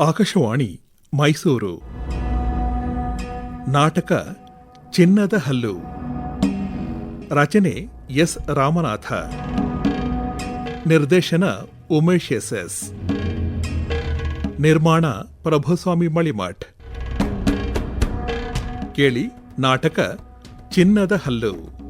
ಆಕಾಶವಾಣಿ, ಮೈಸೂರು. ನಾಟಕ, ಚಿನ್ನದ ಹಲ್ಲು. ರಚನೆ ಎಸ್. ರಾಮನಾಥ. ನಿರ್ದೇಶನ ಉಮೇಶ್ ಎಸ್. ಎಸ್. ನಿರ್ಮಾಣ ಪ್ರಭುಸ್ವಾಮಿ ಮಳಿಮಠ್. ಕೇಳಿ ನಾಟಕ ಚಿನ್ನದ ಹಲ್ಲು.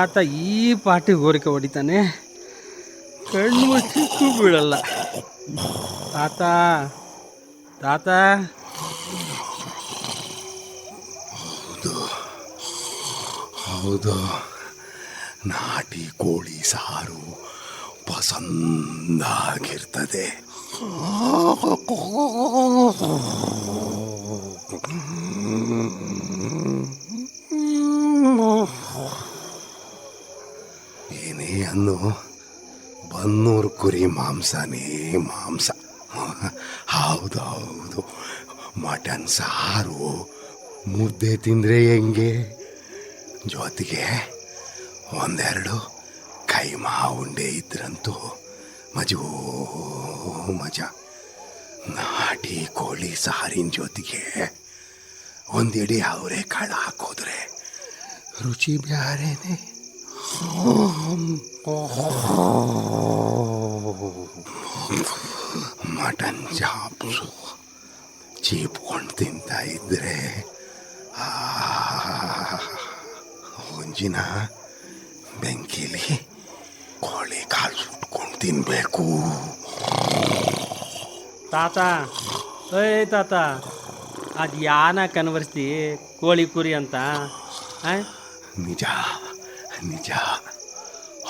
ತಾತ ಈ ಪಾಟಿ ಗೋರಿಕೆ ಹೊಡಿತಾನೆ. ಕಣ್ಣು ಮುಚ್ಚಿಕ್ಕೂ ಬೀಳಲ್ಲ ತಾತ ತಾತ. ಹೌದು. ನಾಟಿ ಕೋಳಿ ಸಾರು ಪಸಂದಾಗಿರ್ತದೆ ಏನೇ ಅನ್ನು ಬನ್ನೂರು ಕುರಿ ಮಾಂಸನೇ ಮಾಂಸ. ಹೌದು ಹೌದು ಮಟನ್, ಸಾರು, ಮುದ್ದೆ ತಿಂದರೆ ಹೆಂಗೆ? ಜೊತೆಗೆ ಒಂದೆರಡು ಕೈಮಾ ಉಂಡೆ ಇದ್ರಂತೂ ಮಜೋ ಮಜ. ನಾಟಿ ಕೋಳಿ ಸಾರಿನ ಜೊತೆಗೆ ಒಂದಿಡಿ ಅವರೇ ಕಾಳು ಹಾಕೋದ್ರೆ ರುಚಿ ಬ್ಯಾರೇನೆ. Mutton chops. ಚೀಪ್ಕೊಂಡು ತಿಂತ ಇದ್ರೆ ಆ ಒಂಜಿನ ಬೆಂಕಿಲಿ ಕೋಳಿ ಕಾಲು ಸುಟ್ಕೊಂಡು ತಿನ್ಬೇಕು. ತಾತ ಏಯ್ ತಾತ ಅದು ಯಾನ ಕನ್ವರ್ಸ್ತಿ ಕೋಳಿ ಕುರಿ ಅಂತ? ನಿಜ. ನಿಜ.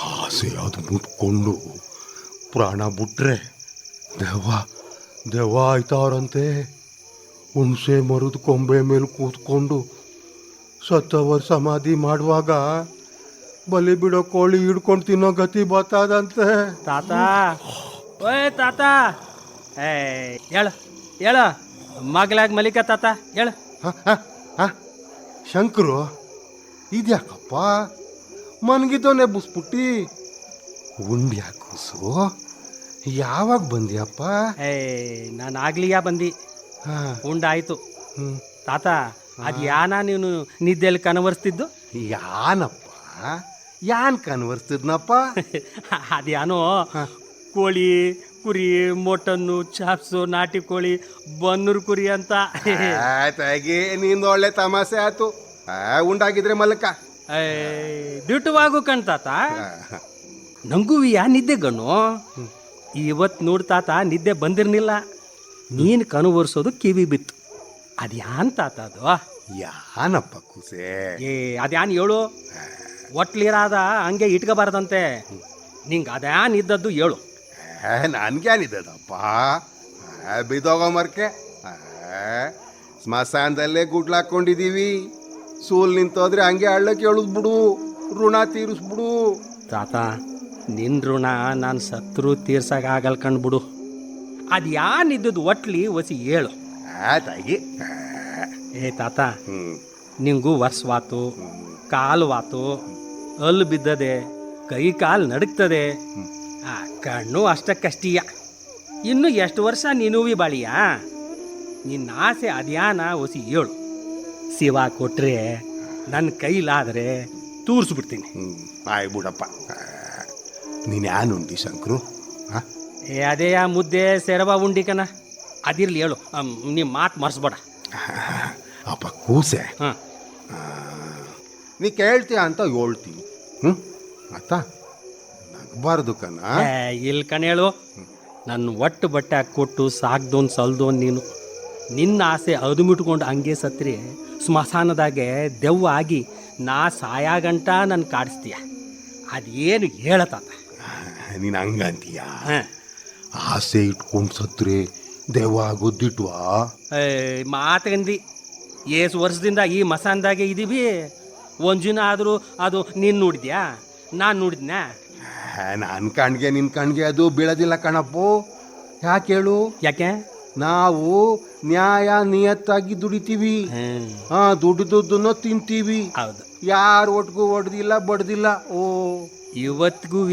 ಆಸೆ ಅದು ಮುಟ್ಕೊಂಡು ಪ್ರಾಣ ಬಿಟ್ರೆ ದೆವ್ವ ದೆವ್ವ ಆಯ್ತವ್ರಂತೆ ಹುಣಸೆ ಮರದ ಕೊಂಬೆ ಮೇಲೆ ಕೂತ್ಕೊಂಡು ಸತ್ತವರ್ ಸಮಾಧಿ ಮಾಡುವಾಗ ಬಲಿ ಬಿಡೋ ಕೋಳಿ ಹಿಡ್ಕೊಂಡು ತಿನ್ನೋ ಗತಿ ಬರ್ತದಂತೆ. ತಾತ. ಓಯ್ ತಾತ. ಏ ಹೇಳು ಹೇಳು. ಮಗ್ಲಾಗ ಮಲಿಕ ತಾತ ಹೇಳು. ಹ, ಹ, ಹ. ಶಂಕರು ಇದ್ಯಾಕಪ್ಪ? ಮನ್ಗಿದ್ದವನೇ ಬುಸ್ಬಿಟ್ಟಿ. ಉಂಡ್ಯಾ ಕೂಸು ಯಾವಾಗ ಬಂದ್ಯಪ್ಪ? ಏ ನಾನು ಆಗ್ಲಿಯಾ ಬಂದಿ. ಹಾ. ಉಂಡಾಯ್ತು. ತಾತ ಅದು ಯಾನ ನೀನು ನಿದ್ದೆಯಲ್ಲಿ ಕನವರ್ಸ್ತಿದ್ದು? ಯಾನಪ್ಪ? ಯಾನ್ ಕನ್ವರ್ಸ್ತಿದ್ನಪ್ಪ? ಅದ್ಯಾನೋ ಕೋಳಿ ಕುರಿ ಮೊಟನ್ನು ಚಾಪ್ಸು ನಾಟಿ ಕೋಳಿ ಬನ್ನೂರು ಕುರಿ ಅಂತ. ಆಯ್ತಾಗಿ ನಿಂದು ಒಳ್ಳೆ ತಮಾಷೆ ಆಯ್ತು. ಆ, ಉಂಡಾಗಿದ್ರೆ ಮಲಕ. ಏ, ದಿಟ್ಟವಾಗು ಕಣ್ತಾತ ನಂಗೂ ಯಾ ನಿದ್ದೆ ಗಣ್ಣು. ಇವತ್ತು ನೋಡ್ತಾತ ನಿದ್ದೆ ಬಂದಿರ್ನಿಲ್ಲ. ನೀನು ಕನುವರ್ಸೋದು ಕಿವಿ ಬಿತ್ತು. ಅದ್ಯಾನ್ ತಾತ ಅದು? ಯಾನಪ್ಪ ಕೂಸೆ? ಏ ಅದ್ಯಾನ್ ಹೇಳು? ಒಟ್ಲಿರಾದ ಹಂಗೆ ಇಟ್ಕೋಬಾರ್ದಂತೆ. ನಿಂಗೆ ಅದ್ಯಾನ್ ಇದ್ದದ್ದು ಹೇಳು. ನನ್ಗ್ಯಾನಿದ್ದದಪ್ಪ ಬಿದ್ದೋಗೋ ಮರ್ಕೆ? ಸ್ಮಶಾನದಲ್ಲೇ ಗುಡ್ಲಾಕೊಂಡಿದೀವಿ ಸೂಲ್ ನಿಂತೋದ್ರೆ ಹಂಗೆ ಹಳ್ಳಕ್ಕೆ ಎಳುದ್ ಬಿಡು ಋಣ ತೀರಿಸ್ಬಿಡು ತಾತ ನಿನ್ ಋಣ ನಾನು ಸತ್ರು ತೀರ್ಸಕ್ ಆಗಲ್ ಕಂಡ್ಬಿಡು ಅದು ಯಾನ್ ಇದ್ದದ್ದು ಒಟ್ಲಿ ಒಸಿ ಹೇಳು ಆಯ್ತಾಗಿ. ಏ ತಾತ ನಿಂಗೂ ವರ್ಷವಾತು ಕಾಲು ವಾತು ಅಲ್ಲಿ ಬಿದ್ದದೆ ಕೈ ಕಾಲು ನಡುಕ್ತದೆ ಆ ಕಣ್ಣು ಅಷ್ಟಕ್ಕಷ್ಟೀಯ. ಇನ್ನು ಎಷ್ಟು ವರ್ಷ ನೀನುವಿ ಬಾಳಿಯಾ? ನಿನ್ನ ಆಸೆ ಅದ್ಯಾನ ಒಸಿ ಹೇಳು ಶಿವ ಕೊಟ್ಟರೆ ನನ್ನ ಕೈಲಾದರೆ ತೂರಿಸ್ಬಿಡ್ತೀನಿ. ಹ್ಞೂ ಆಯ್ ಬಿಡಪ್ಪ. ನೀನು ಯಾನು ಉಂಡಿ ಶಂಕರು? ಹಾ ಏ ಅದೇ ಆ ಮುದ್ದೆ ಸೆರವ ಉಂಡಿಕನ. ಅದಿರ್ಲಿ ಹೇಳು. ನಿಮ್ಮ ಮಾತು ಮರ್ಸ್ಬೇಡ. ಅಪ್ಪ ಕೂಸೆ. ಹಾಂ. ನೀ ಕೇಳ್ತೀಯ ಅಂತ ಹೇಳ್ತೀನಿ. ಹ್ಞೂ ಆತ? ನಗಬಾರ್ದು ಕಣ. ಇಲ್ಲಿ ಕಣ ಹೇಳು. ನನ್ನ ಒಟ್ಟು ಬಟ್ಟೆ ಹಾಕಿ ಕೊಟ್ಟು ಸಾಕ್ದೋನ್ ಸಲ್ದೋನ್ ನೀನು. ನಿನ್ನ ಆಸೆ ಅದುಮಿಟ್ಕೊಂಡು ಹಂಗೆ ಸತ್ರಿ ಸ್ಮಶಾನದಾಗೆ ದೆವ್ವ ಆಗಿ ನಾ ಸಾಯಾಗಂಟ ನನ್ನ ಕಾಡಿಸ್ತೀಯ. ಅದೇನು ಹೇಳತಾತ? ನೀನು ಹಂಗಂತೀಯ ಆಸೆ ಇಟ್ಕೊಂಡು ಸತ್ರೆ ದೆವ್ವ ಗುದ್ದಿಟ್ವಾ? ಏ ಮಾತಗಂದಿ ಏಸು ವರ್ಷದಿಂದ ಈ ಮಸಾನ್ದಾಗೆ ಇದೀವಿ. ದಿನ ಆದರೂ ಅದು ನೀನು ನೋಡಿದ್ಯಾ? ನಾನು ನೋಡಿದ್ನ? ನಾನು ಕಣ್ಗೆ ನಿನ್ನ ಕಣ್ಗೆ ಅದು ಬೀಳೋದಿಲ್ಲ ಕಣಪ್ಪು. ಯಾಕೆ ಹೇಳು? ಯಾಕೆ? ನಾವು ನ್ಯಾಯ ನಿಯತ್ತಾಗಿ ದುಡಿತೀವಿ. ಹಾ ದುಡ್ದದ್ದನ್ನು ತಿಂತೀವಿ. ಹೌದು. ಯಾರು ಒಟ್ಗೂ ಹೊಡೆದಿಲ್ಲ ಬಡ್ದಿಲ್ಲ ಓ. ಇವತ್ತಿಗೂ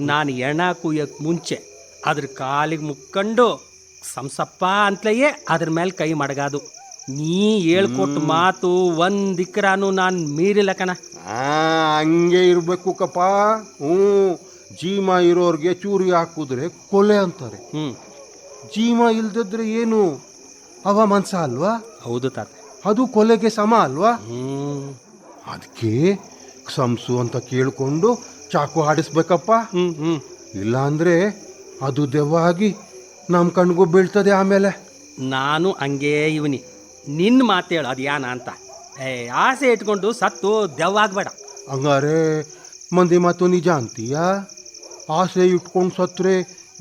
ನಾನು ಎಣ ಕುಯ್ಯಕ್ಕೆ ಮುಂಚೆ. ಅದ್ರ ಕಾಲಿಗೆ ಮುಕ್ಕೊಂಡು ಸಂಸಪ್ಪ ಅಂತಲೇ ಅದ್ರ ಮೇಲೆ ಕೈ ಮಡಗಾದು. ನೀ ಹೇಳ್ಕೊಟ್ಟು ಮಾತು ಒಂದ್ ಇಕ್ರಾನು ನಾನು ಮೀರಿಲ್ಲ ಕಣ. ಹಂಗೆ ಇರಬೇಕು ಕಪ್ಪ. ಹ್ಞೂ ಜೀಮ ಇರೋರ್ಗೆ ಚೂರಿ ಹಾಕಿದ್ರೆ ಕೊಲೆ ಅಂತಾರೆ. ಹ್ಞೂ ಜೀಮ ಇಲ್ದಿದ್ರೆ ಏನು? ಅವ ಮನ್ಸ ಅಲ್ವಾ? ಹೌದು ತಾತ. ಅದು ಕೊಲೆಗೆ ಸಮ ಅಲ್ವಾ? ಹ್ಞೂ ಅದಕ್ಕೆ ಸಂಸು ಅಂತ ಕೇಳಿಕೊಂಡು ಚಾಕು ಆಡಿಸ್ಬೇಕಪ್ಪ. ಹ್ಞೂ ಹ್ಞೂ ಇಲ್ಲ ಅಂದ್ರೆ ಅದು ದೆವ್ವ ಆಗಿ ನಮ್ಮ ಕಣ್ಗೂ ಬೀಳ್ತದೆ ಆಮೇಲೆ. ನಾನು ಹಂಗೇ ಇವನಿ. ನಿನ್ನ ಮಾತೇಳು ಅದು ಯಾನ ಅಂತ. ಏ ಆಸೆ ಇಟ್ಕೊಂಡು ಸತ್ತು ದೆವ್ವ ಆಗ್ಬೇಡ. ಹಂಗಾರೆ ಮಂದಿ ಮಾತು ನಿಜ ಅಂತೀಯ? ಆಸೆ ಇಟ್ಕೊಂಡು ಸತ್ರೆ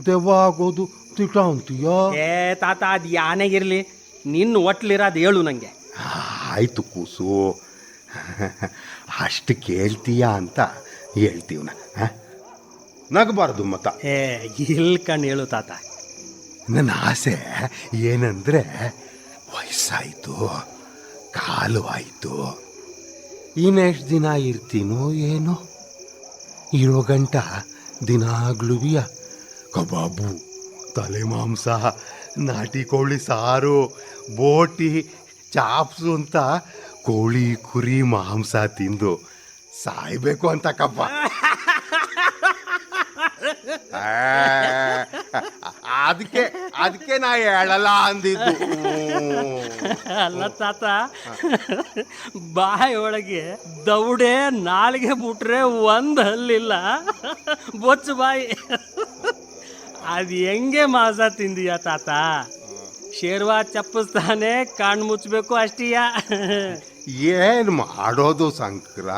ದೆವ್ವ ಆಗೋದು ತಿಟ ಅಂತೀಯೋ ಏ ತಾತ ಅದು ಯಾನೇ ಇರಲಿ ನಿನ್ನ ಒಟ್ಲಿರೋದು ಹೇಳು ನನಗೆ ಆಯಿತು ಕೂಸು. ಅಷ್ಟು ಕೇಳ್ತೀಯ ಅಂತ ಹೇಳ್ತೀವಿ ನಾ ನಗಬಾರ್ದು ಮತ ಏ ಇಲ್ಲಿ ಕಣ್ ಹೇಳು ತಾತ. ನನ್ನ ಆಸೆ ಏನಂದ್ರೆ ವಯಸ್ಸಾಯಿತು ಕಾಲು ಆಯಿತು ಇನ್ನೆಷ್ಟು ದಿನ ಇರ್ತೀನೋ ಏನೋ. ಇರೋ ಗಂಟ ದಿನಾಗ್ಲೂ ಕಬಾಬು. ತಲೆ ಮಾಂಸ ನಾಟಿ ಕೋಳಿ ಸಾರು, ಬೋಟಿ, ಚಾಪ್ಸು ಅಂತ ಕೋಳಿ, ಕುರಿ, ಮಾಂಸ ತಿಂದು ಸಾಯ್ಬೇಕು ಅಂತ ಕಪ್ಪ. ಅದಕ್ಕೆ ಅದಕ್ಕೆ ನಾ ಹೇಳಲ್ಲ ಅಂದಿದ್ದು. ಅಲ್ಲ ತಾತ ಬಾಯಿ ಒಳಗೆ ದೌಡೆ, ನಾಲಿಗೆ ಬಿಟ್ರೆ ಒಂದು ಹಲ್ಲಿಲ್ಲ. ಬೊಚ್ಚು ಬಾಯಿ. ಅದು ಹೆಂಗೆ ಮಾಸ ತಿಂದೀಯ ತಾತ? ಶೇರ್ವಾ ಚಪ್ಪಿಸ್ತಾನೆ ಕಣ್ಣು ಮುಚ್ಚಬೇಕು ಅಷ್ಟೀಯ? ಏನ್ ಮಾಡೋದು ಸಂಕ್ರ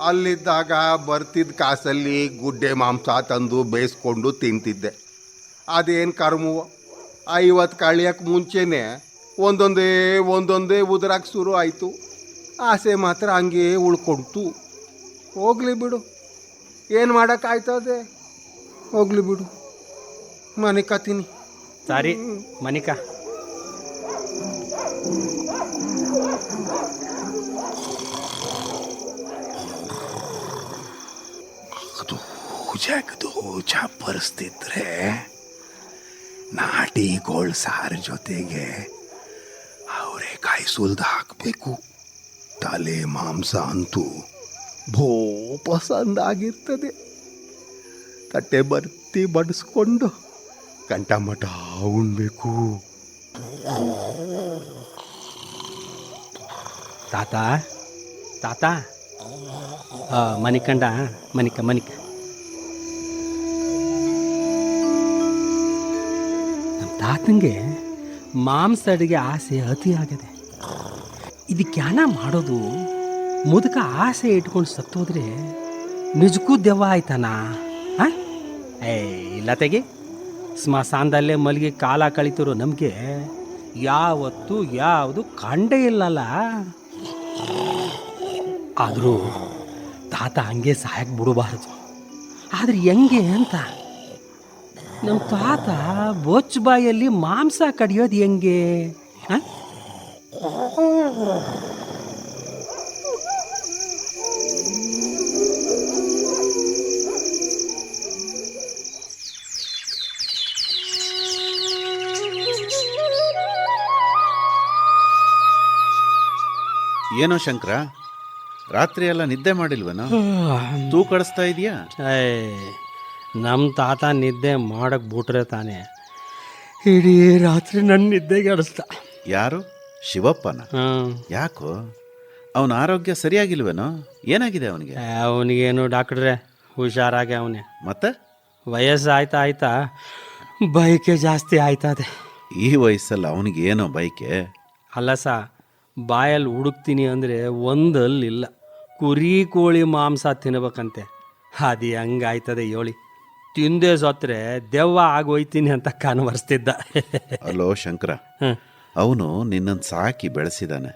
ಅಲ್ಲಿದ್ದಾಗ ಬರ್ತಿದ್ದ ಕಾಸಲ್ಲಿ ಗುಡ್ಡೆ ಮಾಂಸ ತಂದು ಬೇಯಿಸ್ಕೊಂಡು ತಿಂತಿದ್ದೆ. ಅದೇನು ಕರ್ಮವ? ಐವತ್ತು ಕಳಿಯಕ್ಕೆ ಮುಂಚೆನೆ ಒಂದೊಂದೇ ಒಂದೊಂದೇ ಉದುರಕ್ಕೆ ಶುರು ಆಯಿತು. ಆಸೆ ಮಾತ್ರ ಹಂಗೆ ಉಳ್ಕೊಡ್ತು. ಹೋಗ್ಲಿ ಬಿಡು. ಏನು ಮಾಡೋಕ್ಕಾಯ್ತದೆ? ಹೋಗ್ಲಿ ಬಿಡು. ಮನೆ ಕತೀನಿ ಸಾರಿ ಮನಿಕಾ. ಅದು ಜಗದು ಚಪ್ಪರಿಸ್ತಿದ್ರೆ ನಾಟಿ ಗೋಳ್ ಸಾರು ಜೊತೆಗೆ ಅವರೇ ಕಾಯಿ ಸುಲ್ದು ಹಾಕಬೇಕು. ತಲೆ ಮಾಂಸ ಅಂತೂ ಭೋ ಪಸಂದಾಗಿರ್ತದೆ. ತಟ್ಟೆ ಬರ್ತಿ ಬಡಿಸ್ಕೊಂಡು ಕಂಟ ಮಠ ಉಣ್ಬೇಕು. ತಾತ ತಾತ. ಮನಿಕಂಡ ಮನಿಕ ಮನಿಕ ನಮ್ಮ ತಾತಂಗೆ ಮಾಂಸ ಅಡುಗೆ ಆಸೆ ಅತಿ ಆಗಿದೆ. ಇದಕ್ಕೆ ಯಾನ ಮಾಡೋದು? ಮುದುಕ ಆಸೆ ಇಟ್ಕೊಂಡು ಸತ್ತೋದ್ರೆ ನಿಜಕ್ಕೂ ದೆವ್ವ ಆಯ್ತಾನ? ಆ? ಏ ಇಲ್ಲ ತೆಗಿ. ಸ್ಮಶಾನದಲ್ಲೇ ಮಲಗಿ ಕಾಲ ಕಳಿತಿರೋ ನಮಗೆ ಯಾವತ್ತೂ ಯಾವುದು ಕಂಡೇ ಇಲ್ಲಲ್ಲ. ಆದರೂ ತಾತ ಹಂಗೆ ಸಹಾಯಕ್ಕೆ ಬಿಡಬಾರ್ದು. ಆದರೆ ಹೆಂಗೆ ಅಂತ? ನಮ್ಮ ತಾತ ಬೊಚ್ಚ ಬಾಯಲ್ಲಿ ಮಾಂಸ ಕಡಿಯೋದು ಹೆಂಗೆ? ಏನೋ ಶಂಕರ? ರಾತ್ರಿ ಎಲ್ಲ ನಿದ್ದೆ ಮಾಡಿಲ್ವೇನೋ? ತೂ ಕಡಿಸ್ತಾ ಇದೆಯಾ? ನಮ್ಮ ತಾತ ನಿದ್ದೆ ಮಾಡಕ್ಕೆ ಬಿಟ್ರೆ ತಾನೆ. ಇಡೀ ರಾತ್ರಿ ನನ್ನ ನಿದ್ದೆಗೆ ಅಡಿಸ್ತ ಯಾರು? ಶಿವಪ್ಪನ? ಯಾಕೋ? ಅವನ ಆರೋಗ್ಯ ಸರಿಯಾಗಿಲ್ವೇನೋ? ಏನಾಗಿದೆ ಅವನಿಗೆ? ಅವನಿಗೇನು ಡಾಕ್ಟ್ರೆ ಹುಷಾರಾಗೆ ಅವನೇ. ಮತ್ತೆ? ವಯಸ್ಸು ಆಯ್ತಾ? ಆಯ್ತಾ ಬೈಕೆ ಜಾಸ್ತಿ ಆಯ್ತದೆ ಈ ವಯಸ್ಸಲ್ಲಿ ಅವನಿಗೆ ಏನೋ ಬೈಕೆ? ಅಲ್ಲ ಸ ಬಾಯಲ್ಲಿ ಹುಡುಕ್ತೀನಿ ಅಂದರೆ ಒಂದಲ್ಲಿಲ್ಲ. ಕುರಿ ಕೋಳಿ ಮಾಂಸ ತಿನ್ಬೇಕಂತೆ. ಅದು ಹೆಂಗಾಯ್ತದೆ ಹೇಳಿ ತಿಂದೆ ಸತ್ರೆ ದೆವ್ವ ಆಗೋಯ್ತೀನಿ ಅಂತ ಕನ್ವರ್ಸ್ತಿದ್ದ ಅಲೋ ಶಂಕರ. ಅವನು ನಿನ್ನನ್ನು ಸಾಕಿ ಬೆಳೆಸಿದಾನೆ.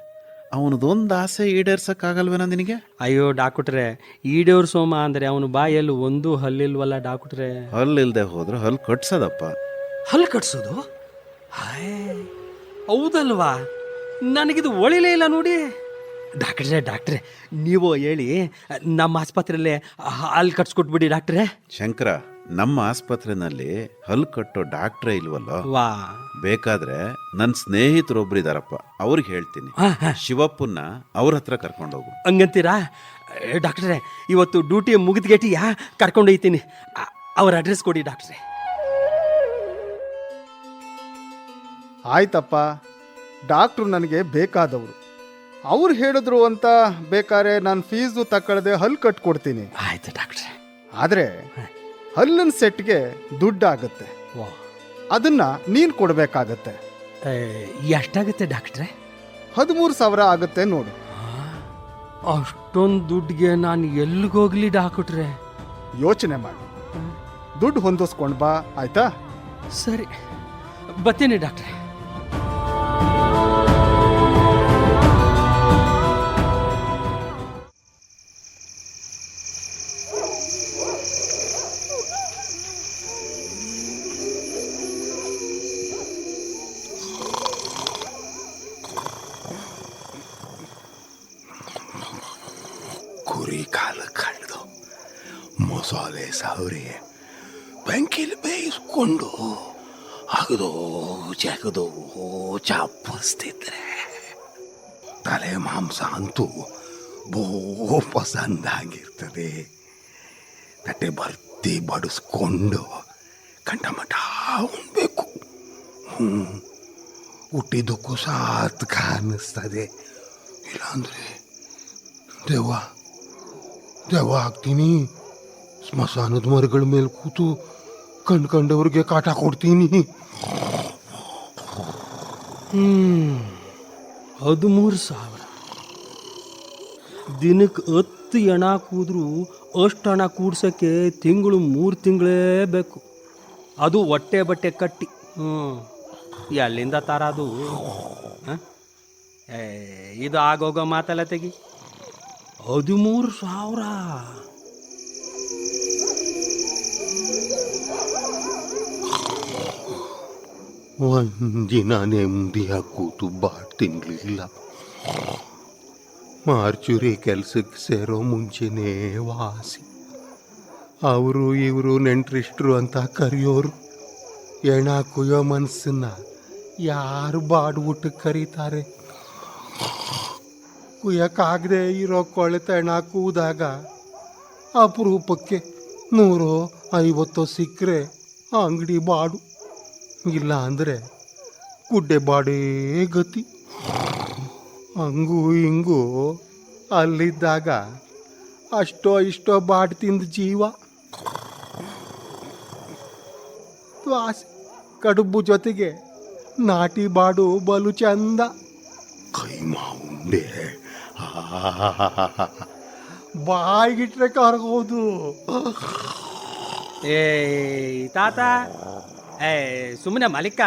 ಅವನದೊಂದು ಆಸೆ ಈಡೇರ್ಸಕ್ಕಾಗಲ್ವೇನ ನಿನಗೆ? ಅಯ್ಯೋ ಡಾಕ್ಟ್ರೆ ಈಡೇರ್ಸೋಮ ಸೋಮ ಅಂದ್ರೆ ಅವನು ಬಾಯಲ್ಲಿ ಒಂದು ಹಲ್ಲಿಲ್ವಲ್ಲ ಡಾಕ್ಟ್ರೆ? ಹಲ್ಲಿಲ್ದೆ ಹೋದ್ರೆ ಹಲ್ಲು ಕಟ್ಸೋದಪ್ಪ. ಹಲ್ಲು ಕಟ್ಸೋದು? ಹಾಯ್. ಹೌದಲ್ವಾ? ನನಗಿದು ಒಳಿಲೇ ಇಲ್ಲ ನೋಡಿ. ಡಾಕ್ಟ್ರೇ ಡಾಕ್ಟ್ರೆ ನೀವು ಹೇಳಿ ನಮ್ಮ ಆಸ್ಪತ್ರೆಯಲ್ಲೇ ಹಾಲು ಕಟ್ಸ್ಕೊಟ್ಬಿಡಿ ಡಾಕ್ಟ್ರೆ. ಶಂಕರ ನಮ್ಮ ಆಸ್ಪತ್ರೆನಲ್ಲಿ ಹಲ್ ಕಟ್ಟೋ ಡಾಕ್ಟ್ರೇ ಇಲ್ವಲ್ಲೋ? ವಾ. ಬೇಕಾದ್ರೆ ನನ್ನ ಸ್ನೇಹಿತರೊಬ್ರಿದಾರಪ್ಪ ಅವ್ರಿಗೆ ಹೇಳ್ತೀನಿ. ಹಾ, ಹಾ. ಶಿವಪ್ಪನ್ನ ಅವ್ರ ಹತ್ರ ಕರ್ಕೊಂಡೋಗು. ಹಂಗಂತೀರಾ? ಡಾಕ್ಟ್ರೇ ಡಾಕ್ಟ್ರೆ ಇವತ್ತು ಡ್ಯೂಟಿ ಮುಗಿದ್ಗೆಟಿಯಾ ಕರ್ಕೊಂಡೊಯ್ತೀನಿ ಅ- ಅವ್ರ ಅಡ್ರೆಸ್ ಕೊಡಿ ಡಾಕ್ಟ್ರೆ. ಆಯ್ತಪ್ಪ. ಡಾಕ್ಟ್ರು ನನಗೆ ಬೇಕಾದವರು. ಅವ್ರು ಹೇಳಿದ್ರು ಅಂತ ಬೇಕಾದ್ರೆ ನಾನು ಫೀಸು ತಕ್ಕಳದೆ ಹಲ್ಲು ಕಟ್ಕೊಡ್ತೀನಿ. ಆಯ್ತು ಡಾಕ್ಟ್ರೆ. ಆದರೆ ಹಲ್ಲಿನ ಸೆಟ್ಗೆ ದುಡ್ಡಾಗುತ್ತೆ. ಅದನ್ನ ನೀನು ಕೊಡಬೇಕಾಗತ್ತೆ. ಎಷ್ಟಾಗುತ್ತೆ ಡಾಕ್ಟ್ರೆ? ಹದಿಮೂರು ಸಾವಿರ ಆಗುತ್ತೆ ನೋಡು. ಅಷ್ಟೊಂದು ದುಡ್ಡಿಗೆ ನಾನು ಎಲ್ಲಿಗೋಗ್ಲಿ ಡಾಕ್ಟ್ರೆ ಯೋಚನೆ ಮಾಡಿ. ದುಡ್ಡು ಹೊಂದಿಸ್ಕೊಂಡು ಬಾ ಆಯ್ತಾ? ಸರಿ. ಬರ್ತೀನಿ ಡಾಕ್ಟ್ರೆ. ಚಾಪಿಸ್ತಿದ್ರೆ ತಲೆ ಮಾಂಸ ಅಂತೂ ಬಹು ಪಸಂದಾಗಿರ್ತದೆ. ತಟ್ಟೆ ಬರ್ತಿ ಬಡಿಸ್ಕೊಂಡು ಕಂಠಮಠ ಉಣ್ಬೇಕು. ಹ್ಞೂ ಹುಟ್ಟಿದ್ದಕ್ಕೂ ಸಾತ್ ಕಾಣಿಸ್ತದೆ. ಇಲ್ಲಾಂದ್ರೆ ದೆವ್ವ ದೆವ್ವ ಹಾಕ್ತೀನಿ. ಸ್ಮಶಾನದ ಮರಗಳ ಮೇಲೆ ಕೂತು ಕಂಡು ಕಂಡವ್ರಿಗೆ ಕಾಟ ಕೊಡ್ತೀನಿ. ಹದಿಮೂರು ಸಾವಿರ. ದಿನಕ್ಕೆ ಹತ್ತು ಹಣ ಕೂದ್ರು ಅಷ್ಟು ಹಣ ಕೂಡ್ಸೋಕ್ಕೆ ತಿಂಗಳು ಮೂರು ತಿಂಗಳೇ ಬೇಕು. ಅದು ಹೊಟ್ಟೆ ಬಟ್ಟೆ ಕಟ್ಟಿ. ಹ್ಞೂ ಎಲ್ಲಿಂದ ತಾರದು? ಇದು ಆಗೋಗೋ ಮಾತಲ್ಲ ತೆಗಿ. ಹದಿಮೂರು ಸಾವಿರ. ಒಂದಿನ ನೆಮ್ಮದಿಯಾಗಿ ಕೂತು ಬಾಟ್ ತಿನ್ನಲಿಲ್ಲ ಮಾರ್ಚುರಿ ಕೆಲ್ಸಕ್ಕೆ ಸೇರೋ ಮುಂಚೆನೇ ವಾಸಿ ಅವರು ಇವರು ನೆಂಟ್ರಿಷ್ಟರು ಅಂತ ಕರೆಯೋರು ಎಣ ಕುಯ್ಯೋ ಮನಸ್ಸನ್ನ ಯಾರು ಬಾಡ್ಬಿಟ್ಟು ಕರೀತಾರೆ ಕುಯ್ಯಕ್ಕಾಗದೆ ಇರೋ ಕೊಳೆತ ಎಣ ಕೂದಾಗ ಅಪರೂಪಕ್ಕೆ ನೂರೋ ಐವತ್ತೋ ಸಿಕ್ಕರೆ ಅಂಗಡಿ ಬಾಡು ಇಲ್ಲ ಅಂದರೆ ಗುಡ್ಡೆ ಬಾಡೇ ಗತಿ. ಹಂಗೂ ಹಿಂಗೂ ಅಲ್ಲಿದ್ದಾಗ ಅಷ್ಟೋ ಇಷ್ಟೋ ಬಾಡ್ ತಿಂದ ಜೀವ. ದ್ವಾಸೆ ಕಡುಬು ಜೊತೆಗೆ ನಾಟಿ ಬಾಡು ಬಲು ಚಂದ. ಕೈಮಾ ಉಂಡೆ ಬಾಯಿಗಿಟ್ರೆ ಕರ್ಗೋದು. ಏ ತಾತ ಏ ಸುಮ್ಮನೆ ಮಲಿಕ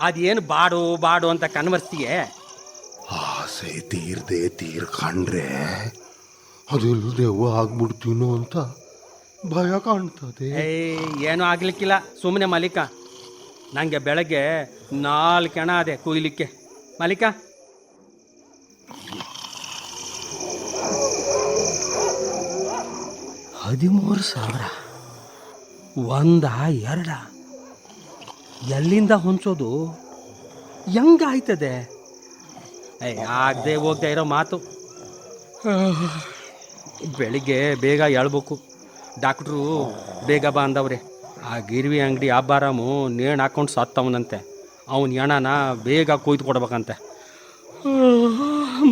ಅದೇನು ಬಾಡು ಬಾಡು ಅಂತ ಕನ್ವರ್ಸ್ತೀಯೇ ಆಸೆ ತೀರ್ದೆ ತೀರ್ಕೊಂಡ್ರೆ ಅದೆಲ್ಲ ದೆವ್ವ ಆಗ್ಬಿಡ್ತೀನೋ ಅಂತ ಭಯ ಕಾಣ್ತದೆ. ಏ ಏನೂ ಆಗ್ಲಿಕ್ಕಿಲ್ಲ. ಸುಮ್ಮನೆ ಮಲಿಕ ನನಗೆ ಬೆಳಗ್ಗೆ ನಾಲ್ಕು ಹೆಣ ಅದೆ ಕುಯ್ಲಿಕ್ಕೆ ಮಲಿಕ? ಹದಿಮೂರು ಸಾವಿರ ಒಂದ ಎರಡ? ಎಲ್ಲಿಂದ ಹೊಂಚೋದು? ಹೆಂಗಾಯ್ತದೆ ಏ ಆಗದೆ ಹೋಗದೆ ಇರೋ ಮಾತು. ಬೆಳಿಗ್ಗೆ ಬೇಗ ಹೇಳ್ಬೇಕು ಡಾಕ್ಟ್ರು ಬೇಗ ಬಾ ಅಂದವ್ರೆ. ಆ ಗಿರ್ವಿ ಅಂಗಡಿ ಅಬ್ಬಾರಾಮು ನೇಣು ಹಾಕೊಂಡು ಸತ್ತವನಂತೆ. ಅವನ ಹೆಣನ ಬೇಗ ಕೊಯ್ದು ಕೊಡ್ಬೇಕಂತೆ.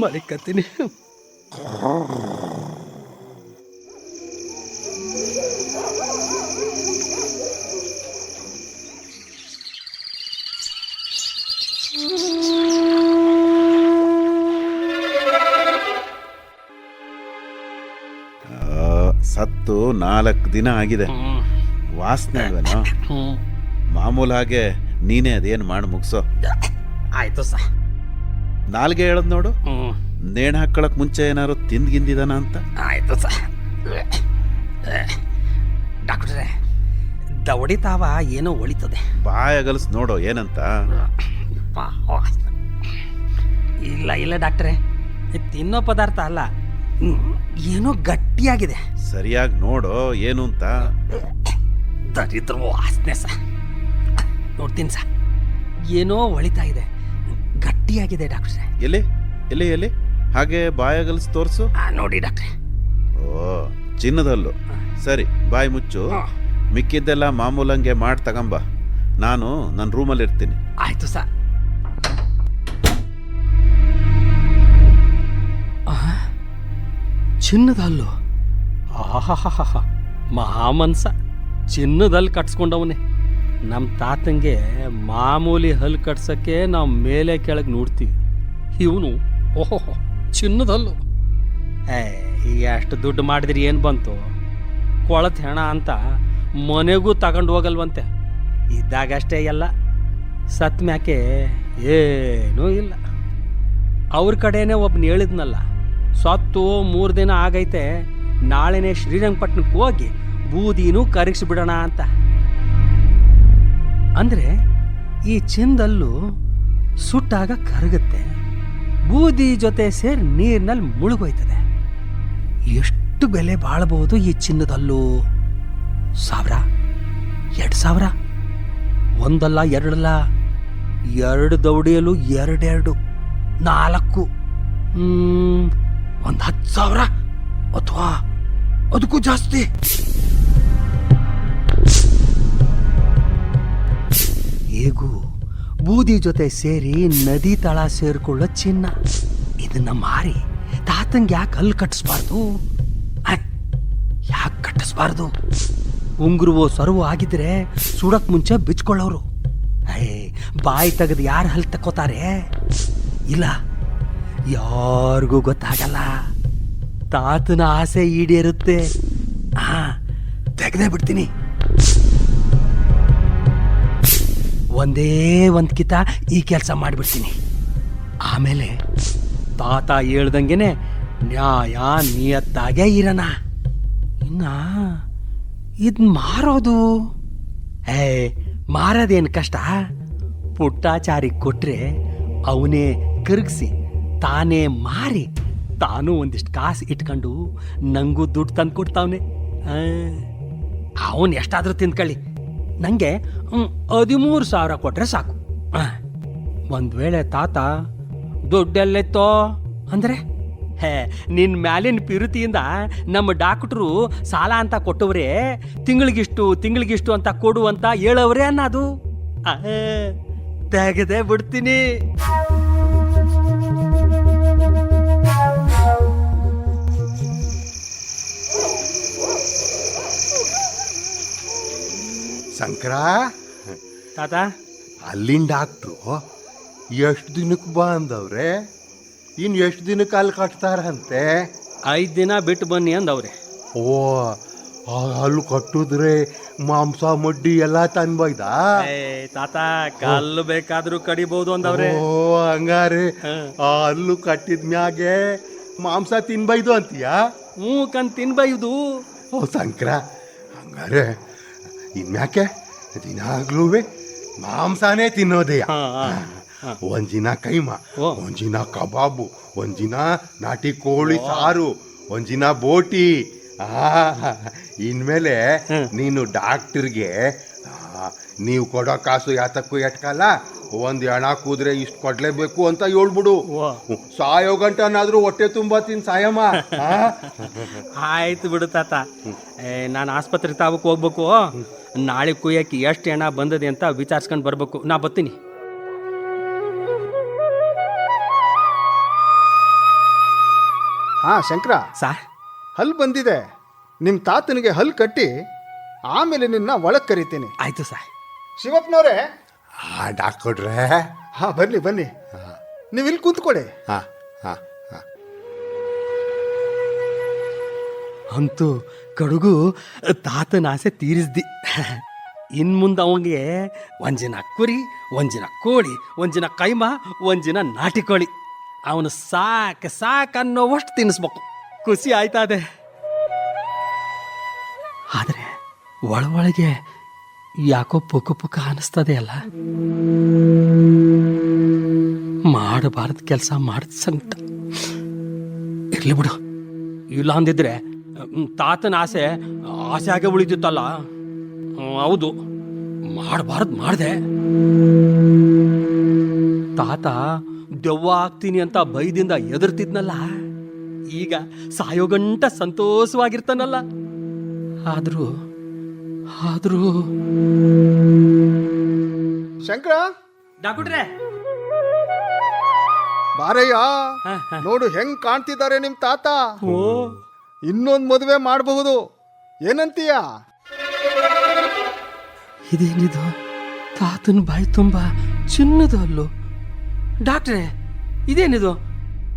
ಮಲಿಕತ್ತೀನಿ ಸತ್ತು ನಾಲ್ಕು ದಿನ ಆಗಿದೆ. ವಾಸನೆ ಅಲ್ವೇನೋ? ಮಾಮೂಲ ಹಾಗೆ ನೀನೇ ಅದೇನು ಮಾಡಿ ಮುಗಿಸೋ? ಆಯ್ತು ಸ ನಾಲ್ಗೆ ಹೇಳದ್ ನೋಡು. ನೇಣು ಹಾಕೊಳಕ್ ಮುಂಚೆ ಏನಾದ್ರು ತಿಂದ್ಗಿಂದಿದಾನ ಅಂತ? ಆಯ್ತು ಸ ಡಾಕ್ಟ್ರೇ ದವಡಿ ತಾವ ಏನೋ ಒಳಿತದೆ. ಬಾಯಗಲ್ಸ್ ನೋಡೋ ಏನಂತ? ಇಲ್ಲ ಇಲ್ಲ ಡಾಕ್ಟ್ರೇ ತಿನ್ನೋ ಪದಾರ್ಥ ಅಲ್ಲ. ಏನೋ ಗಟ್ಟಿಯಾಗಿದೆ. ಸರಿಯಾಗಿ ನೋಡು ಏನು ಅಂತ? ದರಿದ್ರ ವಾಸನೆ ಸ ನೋಡ್ತೀನಿ ಸ ಏನೋ ಒಳಿತಾ ಇದೆ. ಗಟ್ಟಿಯಾಗಿದೆ ಡಾಕ್ಟ್ರೆ. ಎಲ್ಲಿ? ಎಲ್ಲಿ ಎಲ್ಲಿ? ಹಾಗೆ ಬಾಯಗಲ್ಸ್ ತೋರಿಸು. ನೋಡಿ ಡಾಕ್ಟ್ರೆ. ಓ ಚಿನ್ನದಲ್ಲು. ಸರಿ ಬಾಯಿ ಮುಚ್ಚು. ಮಿಕ್ಕಿದ್ದೆಲ್ಲ ಮಾಮೂಲಂಗೆ ಮಾಡಿ ತಗಂಬ. ನಾನು ನನ್ನ ರೂಮಲ್ಲಿ ಇರ್ತೀನಿ ಆಯ್ತು ಸ ಚಿನ್ನದಲ್ಲು. ಮನ್ಸ ಚಿನ್ನದ ಚಿನ್ನದಲ್ಲಿ ಕಟ್ಸ್ಕೊಂಡವನೇ. ನಮ್ಮ ತಾತಂಗೆ ಮಾಮೂಲಿ ಹಲ್ಲು ಕಟ್ಸಕ್ಕೆ ನಾವು ಮೇಲೆ ಕೆಳಗೆ ನೋಡ್ತೀವಿ. ಇವನು ಓಹೋ ಚಿನ್ನದಲ್ಲು. ಏ ಈಗ ಅಷ್ಟು ದುಡ್ಡು ಮಾಡಿದ್ರಿ ಏನು ಬಂತು? ಕೊಳತ್ ಹೆಣ ಅಂತ ಮನೆಗೂ ತಗೊಂಡು ಹೋಗಲ್ವಂತೆ. ಇದ್ದಾಗಷ್ಟೇ ಎಲ್ಲ. ಸತ್ಮ್ಯಾಕೆ ಏನೂ ಇಲ್ಲ. ಅವ್ರ ಕಡೆನೇ ಒಬ್ನ ಹೇಳಿದ್ನಲ್ಲ ಸತ್ತು ಮೂರು ದಿನ ಆಗೈತೆ. ನಾಳೆನೇ ಶ್ರೀರಂಗಪಟ್ಟಣಕ್ಕೆ ಹೋಗಿ ಬೂದಿನೂ ಕರಗಿಸ್ಬಿಡೋಣ ಅಂತ. ಅಂದರೆ ಈ ಚಿಂದಲ್ಲು ಸುಟ್ಟಾಗ ಕರಗುತ್ತೆ. ಬೂದಿ ಜೊತೆ ಸೇರಿ ನೀರಿನಲ್ಲಿ ಮುಳುಗೋಯ್ತದೆ. ಎಷ್ಟು ಬೆಲೆ ಬಾಳಬಹುದು ಈ ಚಿನ್ನದಲ್ಲೂ? ಸಾವಿರ? ಎರಡು ಸಾವಿರ? ಒಂದಲ್ಲ, ಎರಡಲ್ಲ? ಎರಡು ದೌಡಿಯಲ್ಲೂ ಎರಡೆರಡು, ನಾಲ್ಕು. ಒಂದು ಹತ್ ಸಾವಿರ? ಅಥವಾ ಅದಕ್ಕೂ ಜಾಸ್ತಿ? ಹೇಗೂ ಬೂದಿ ಜೊತೆ ಸೇರಿ ನದಿ ತಳ ಸೇರ್ಕೊಳ್ಳೋ ಚಿನ್ನ. ಇದನ್ನ ಮಾರಿ ತಾತಂಗೆ ಯಾಕೆ ಅಲ್ಲಿ ಕಟ್ಟಿಸ್ಬಾರ್ದು ಯಾಕೆ ಕಟ್ಟಿಸ್ಬಾರ್ದು ಉಂಗುರುವೋ ಸರ್ವು ಆಗಿದ್ರೆ ಸುಡಕ್ ಮುಂಚೆ ಬಿಚ್ಕೊಳ್ಳೋರು. ಏ ಬಾಯಿ ತೆಗೆದು ಯಾರು ಹಲ್ ತಕ್ಕೋತಾರೆ? ಇಲ್ಲ ಯಾರಿಗೂ ಗೊತ್ತಾಗಲ್ಲ. ತಾತನ ಆಸೆ ಈಡೇರುತ್ತೆ. ಹಾ, ತೆಗೆದೇ ಬಿಡ್ತೀನಿ. ಒಂದೇ ಒಂದ್ ಕಿತ ಈ ಕೆಲಸ ಮಾಡಿಬಿಡ್ತೀನಿ. ಆಮೇಲೆ ತಾತ ಹೇಳ್ದಂಗೆನೆ ನ್ಯಾಯ ನಿಯತ್ತಾಗೆ ಇರನ ಇನ್ನ ಇದ್ ಮಾರೋದು? ಏ, ಮಾರೋದೇನು ಕಷ್ಟ? ಪುಟ್ಟಾಚಾರಿ ಕೊಟ್ರೆ ಅವನೇ ಕರಗಿಸಿ. ತಾನೇ ಮಾರಿ ತಾನು ಒಂದಿಷ್ಟು ಕಾಸು ಇಟ್ಕೊಂಡು ನಂಗೂ ದುಡ್ಡು ತಂದು ಕೊಡ್ತಾವನೆ. ಅವನು ಎಷ್ಟಾದರೂ ತಿಂದ್ಕೊಳ್ಳಿ ನಂಗೆ ಹದಿಮೂರು ಸಾವಿರ ಕೊಟ್ರೆ ಸಾಕು. ಒಂದು ವೇಳೆ ತಾತ, ದುಡ್ಡೆಲ್ಲೆತ್ತೋ? ಅಂದ್ರೆ, ಹೇ, ನಿನ್ ಮ್ಯಾಲಿನ ಪಿರುತಿಯಿಂದ ನಮ್ಮ ಡಾಕ್ಟ್ರು ಸಾಲ ಅಂತ ಕೊಟ್ಟವ್ರೆ, ತಿಂಗಳಿಗಿಷ್ಟು ತಿಂಗಳಿಗಿಷ್ಟು ಅಂತ ಕೊಡು ಅಂತ ಹೇಳವ್ರೆ ಅನ್ನೋದು. ತೆಗೆದೇ ಬಿಡ್ತೀನಿ. ಶಂಕರ? ತಾತ? ಅಲ್ಲಿನ ಡಾಕ್ಟ್ರು ಎಷ್ಟು ದಿನಕ್ಕೆ ಬಾ ಅಂದವ್ರೆ? ಇನ್ನು ಎಷ್ಟು ದಿನಕ್ಕೆ ಅಲ್ಲಿ ಕಟ್ತಾರಂತೆ? ಐದು ದಿನ ಬಿಟ್ಟು ಬನ್ನಿ ಅಂದವ್ರೆ. ಓ ಅಲ್ಲಿ ಹಲ್ಲು ಕಟ್ಟಿದ್ರೆ ಮಾಂಸ ಮಡ್ಡಿ ಎಲ್ಲ ತಂದ್ಬೈದ? ಏ ತಾತ ಕಲ್ಲು ಬೇಕಾದ್ರೂ ಕಡಿಬಹುದು ಅಂದವ್ರೆ. ಓ ಹಂಗಾರೆ. ಆ ಹಲ್ಲು ಕಟ್ಟಿದ ಮ್ಯಾಗೆ ಮಾಂಸ ತಿನ್ಬೈದು ಅಂತೀಯಾ? ಹ್ಞೂ ಕಣ್ ತಿನ್ಬೈದು. ಓ ಸಂಕ್ರ ಹಂಗಾರೆ ಇನ್ಮ್ಯಾಕೆ ದಿನಾಗ್ಲೂ ಮಾಂಸನೇ ತಿನ್ನೋದೇ ಒಂದಿನ ಕೈಮ ಒಂದಿನ ಕಬಾಬು ಒಂದಿನ ನಾಟಿ ಕೋಳಿ ಸಾರು ಒಂದಿನ ಬೋಟಿ ಇನ್ಮೇಲೆ ನೀನು ಡಾಕ್ಟರ್ಗೆ ನೀವು ಕೊಡೋ ಕಾಸು ಯಾತಕ್ಕೂ ಎಟ್ಕಲ್ಲ ಒಂದು ಹೆಣ ಕೂದ್ರೆ ಇಷ್ಟು ಕೊಡ್ಲೇಬೇಕು ಅಂತ ಹೇಳ್ಬಿಡು. ಓ. ಸಾಯೋ ಗಂಟನಾದ್ರೂ ಹೊಟ್ಟೆ ತುಂಬ ತಿನ್ ಸಾಯಮ್ಮ? ಆಯ್ತು ಬಿಡು ತಾತ. ನಾನು ಆಸ್ಪತ್ರೆ ತಾವಕ್ಕೆ ಹೋಗ್ಬೇಕು. ನಾಳೆ ಕುಯ್ಯಕ್ಕೆ ಎಷ್ಟು ಹೆಣ ಬಂದದೆ ಅಂತ ವಿಚಾರಿಸ್ಕೊಂಡು ಬರ್ಬೇಕು. ನಾ ಬರ್ತೀನಿ. ಹಾ ಶಂಕರ. ಸಾ ಹಲ್ ಬಂದಿದೆ. ನಿಮ್ಮ ತಾತನಿಗೆ ಹಲ್ ಕಟ್ಟಿ ಆಮೇಲೆ ನಿನ್ನ ಒಳಗೆ ಕರಿತೀನಿ. ಆಯ್ತು ಸಾ ಶಿವಪ್ಪನವ್ರೆ ಆ ಡಾಕ್ಟ್ರೆ ಹಾ ಬನ್ನಿ ಬನ್ನಿ ನೀವು ಇಲ್ಲಿ ಕೂತ್ಕೊಳ್ಳಿ ಹಾ ಹಾ ಹಾಂ. ಅಂತೂ ಕಡುಗು ತಾತನ ಆಸೆ ತೀರಿಸ್ದಿ. ಇನ್ ಮುಂದೆ ಅವನಿಗೆ ಒಂಜಿನ ಕುರಿ ಒಂಜಿನ ಕೋಳಿ ಒಂಜಿನ ಕೈಮ ಒಂಜಿನ ನಾಟಿ ಕೋಳಿ ಅವನು ಸಾಕು ಸಾಕನ್ನೋವಷ್ಟು ಅನ್ನೋವಷ್ಟು ತಿನ್ನಿಸ್ಬೇಕು ಖುಷಿ ಆಯ್ತಾದೆ. ಆದರೆ ಒಳ ಒಳಗೆ ಯಾಕೋ ಪುಕ ಪುಕ ಅನಿಸ್ತದೆ ಅಲ್ಲ? ಮಾಡಬಾರದು ಕೆಲಸ ಮಾಡಿದ ಸಂಕಟ. ಇರ್ಲಿ ಬಿಡು. ಇಲ್ಲ ಅಂದಿದ್ರೆ ತಾತನ ಆಸೆ ಆಸೆ ಆಗೇ ಉಳಿದಿತ್ತಲ್ಲ? ಹೌದು. ಮಾಡಬಾರ್ದು ಮಾಡಿದೆ. ತಾತ, ದೆವ್ವ ಆಗ್ತೀನಿ ಅಂತ ಭಯದಿಂದ ಎದುರ್ತಿದ್ನಲ್ಲ ಈಗ ಸಾಯೋಗಂಟ ಸಂತೋಷವಾಗಿರ್ತಾನಲ್ಲ? ಆದ್ರೂ ಆದ್ರೂ ಶಂಕರ? ಡಾಕ್ಟ್ರೆ ಬಾರಯ್ಯ ನೋಡು ಹೆಂಗ್ ಕಾಣ್ತಿದ್ದಾರೆ ನಿಮ್ ತಾತ. ಓ. ಇನ್ನೊಂದ್ ಮದುವೆ ಮಾಡಬಹುದು. ಏನಂತೀಯ? ಇದೇನಿದು? ತಾತನ ಬಾಯಿ ತುಂಬಾ ಚಿನ್ನದ ಹಲ್ಲು. ಡಾಕ್ಟ್ರೆ ಇದೇನಿದು?